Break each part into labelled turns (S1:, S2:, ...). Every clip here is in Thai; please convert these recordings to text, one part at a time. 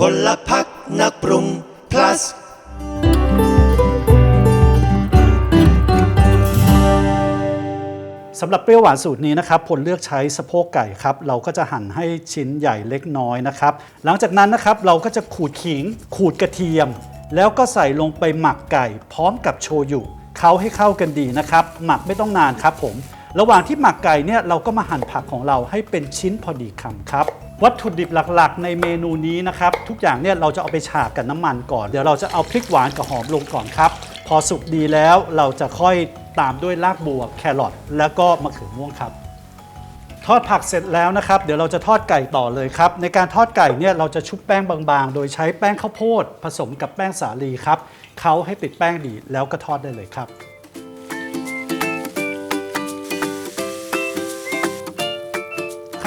S1: พลพักนักปรุง plus
S2: สำหรับเปรี้ยวหวานสูตรนี้นะครับผลเลือกใช้สะโพกไก่ครับ เราก็จะหั่นให้ชิ้นใหญ่เล็กน้อยนะครับ หลังจากนั้นนะครับเราก็จะขูดขิง ขูดกระเทียม แล้วก็ใส่ลงไปหมักไก่ พร้อมกับโชยุเขาให้เข้ากันดีนะครับ หมักไม่ต้องนานครับผม ระหว่างที่หมักไก่เนี่ยเราก็มาหั่นผักของเราให้เป็นชิ้นพอดีคำครับ วัตถุดิบหลัก ๆ ในเมนูนี้นะครับ ทุกอย่างเนี่ยเราจะเอาไปฉาบกับน้ำมันก่อน เดี๋ยวเราจะเอาพริกหวานกับหอมลงก่อนครับ พอสุกดีแล้วเราจะค่อยตามด้วยรากบัวแครอทแล้วก็มะเขือม่วงครับ ทอดผักเสร็จแล้วนะครับ เดี๋ยวเราจะทอดไก่ต่อเลยครับ ในการทอดไก่เนี่ยเราจะชุบแป้งบางๆ โดยใช้แป้งข้าวโพด ผสมกับแป้งสาลีครับเขาให้ติดแป้งดีแล้วก็ทอดได้เลยครับ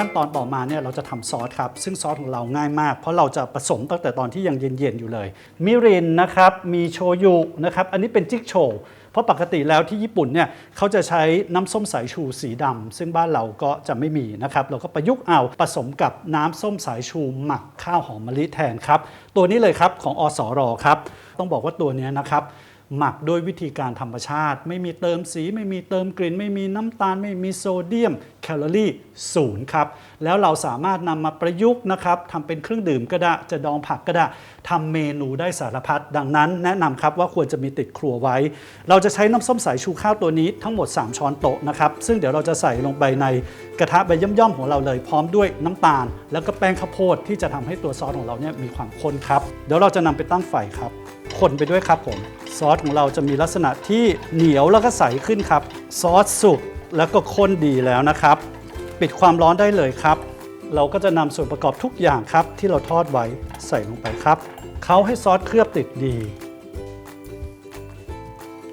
S2: ขั้นตอนต่อมาเนี่ยเราจะทำซอสครับ ซึ่งซอสของเราง่ายมาก เพราะเราจะผสมตั้งแต่ตอนที่ยังเย็นๆอยู่เลย มิรินนะครับ มีโชยุนะครับ อันนี้เป็นจิ๊กโชว์เพราะปกติแล้วที่ญี่ปุ่นเนี่ยเขาจะใช้น้ำส้มสายชูสีดำซึ่งบ้านเราก็จะไม่มีนะครับ เราก็ประยุกต์เอาผสมกับน้ำส้มสายชูหมักข้าวหอมมะลิแทนครับ ตัวนี้เลยครับของอสอรอครับ ต้องบอกว่าตัวนี้นะครับ หมักด้วยวิธีการธรรมชาติ ไม่มีเติมสี ไม่มีเติมกลิ่น ไม่มีน้ำตาล ไม่มีโซเดียม แคลอรี่ศูนย์ครับ แล้วเราสามารถนำมาประยุกต์นะครับทำเป็นเครื่องดื่มก็ได้จะดองผักก็ได้ทำเมนูได้สารพัดดังนั้น แนะนำครับว่าควรจะมีติดครัวไว้ เราจะใช้น้ำส้มสายชูข้าวตัวนี้ทั้งหมด 3 ช้อนโต๊ะนะครับซึ่งเดี๋ยวเราจะใส่ลงไปในกระทะใบย่อมๆของเราเลยพร้อมด้วยน้ำตาล แล้วก็แป้งข้าวโพดที่จะทำให้ตัวซอสของเราเนี่ยมีความข้นครับเดี๋ยวเราจะนำไปตั้งไฟครับ คนไปด้วยครับผมซอสของเราจะมีลักษณะที่เหนียวแล้วก็ใสขึ้นครับ ซอสสุกแล้วก็ข้นดีแล้วนะครับ ปิดความร้อนได้เลยครับ เราก็จะนำส่วนประกอบทุกอย่างครับ ที่เราทอดไว้ใส่ลงไปครับเขาให้ซอสเคลือบติดดี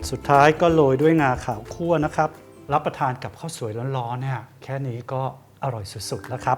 S2: สุดท้ายก็โรยด้วยงาขาวคั่วนะครับ รับประทานกับข้าวสวยร้อนๆเนี่ยแค่นี้ก็อร่อยสุดๆแล้วครับ